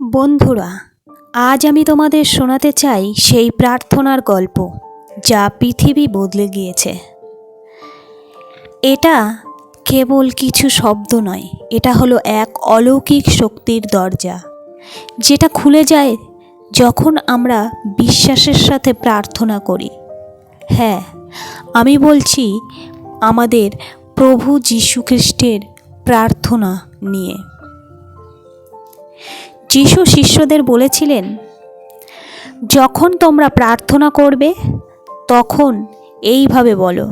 বন্ধুরা, আজ আমি তোমাদের শোনাতে চাই সেই প্রার্থনার গল্প যা পৃথিবী বদলে গিয়েছে। এটা কেবল কিছু শব্দ নয়, এটা হলো এক অলৌকিক শক্তির দরজা, যেটা খুলে যায় যখন আমরা বিশ্বাসের সাথে প্রার্থনা করি। হ্যাঁ আমি বলছি আমাদের প্রভু যীশু খ্রিস্টের প্রার্থনা নিয়ে। যিশু শিষ্যদের বলেছিলেন, যখন তোমরা প্রার্থনা করবে, তখন এইভাবে বলো,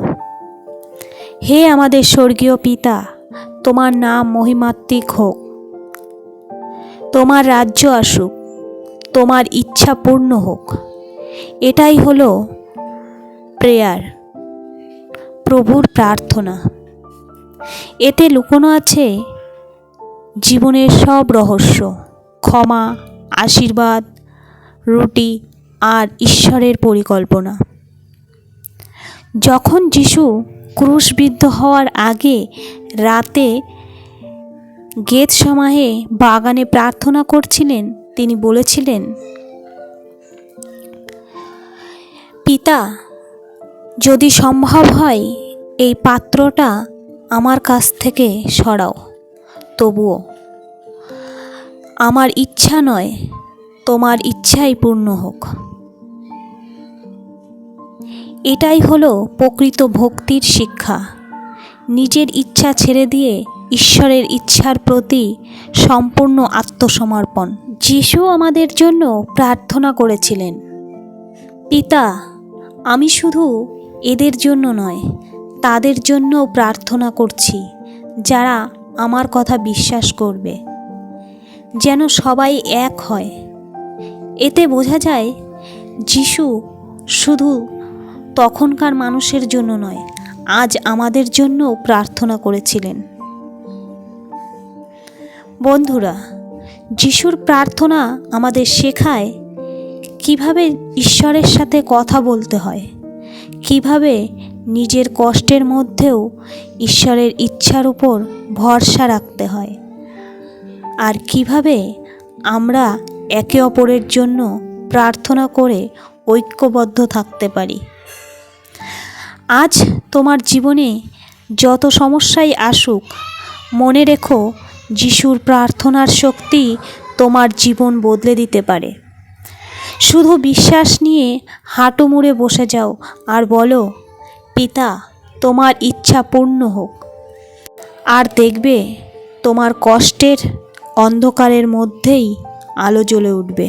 হে আমাদের স্বর্গীয় পিতা, তোমার নাম মহিমাত্মিক হোক, তোমার রাজ্য আসুক, তোমার ইচ্ছা পূর্ণ হোক। এটাই হলো প্রেয়ার, প্রভুর প্রার্থনা। এতে লুকোনো আছে জীবনের সব রহস্য। ক্ষমা, আশীর্বাদ, রুটি আর ঈশ্বরের পরিকল্পনা। যখন যিশু ক্রুশবিদ্ধ হওয়ার আগে রাতে গেত সমাহে বাগানে প্রার্থনা করছিলেন, তিনি বলেছিলেন, পিতা, যদি সম্ভব হয়, এই পাত্রটা আমার কাছ থেকে সরাও, তবুও আমার ইচ্ছা নয়, তোমার ইচ্ছাই পূর্ণ হোক। এটাই হলো প্রকৃত ভক্তির শিক্ষা। নিজের ইচ্ছা ছেড়ে দিয়ে ঈশ্বরের ইচ্ছার প্রতি সম্পূর্ণ আত্মসমর্পণ। যিশু আমাদের জন্য প্রার্থনা করেছিলেন, পিতা, আমি শুধু এদের জন্য নয়, তাদের জন্যও প্রার্থনা করছি, যারা আমার কথা বিশ্বাস করবে। যেন সবাই এক হয়। এতে বোঝা যায়, যিশু শুধু তখনকার মানুষের জন্য নয়, আজ আমাদের জন্যও প্রার্থনা করেছিলেন। বন্ধুরা, যিশুর প্রার্থনা আমাদের শেখায় কীভাবে ঈশ্বরের সাথে কথা বলতে হয়, কীভাবে নিজের কষ্টের মধ্যেও ঈশ্বরের ইচ্ছার উপর ভরসা রাখতে হয়। আর কীভাবে আমরা একে অপরের জন্য প্রার্থনা করে ঐক্যবদ্ধ থাকতে পারি? আজ তোমার জীবনে যত সমস্যাই আসুক, মনে রেখো যিশুর প্রার্থনার শক্তি তোমার জীবন বদলে দিতে পারে। শুধু বিশ্বাস নিয়ে হাঁটু মুড়ে বসে যাও আর বলো, পিতা, তোমার ইচ্ছা পূর্ণ হোক। আর দেখবে তোমার কষ্টের অন্ধকারের মধ্যেই আলো জ্বলে উঠবে।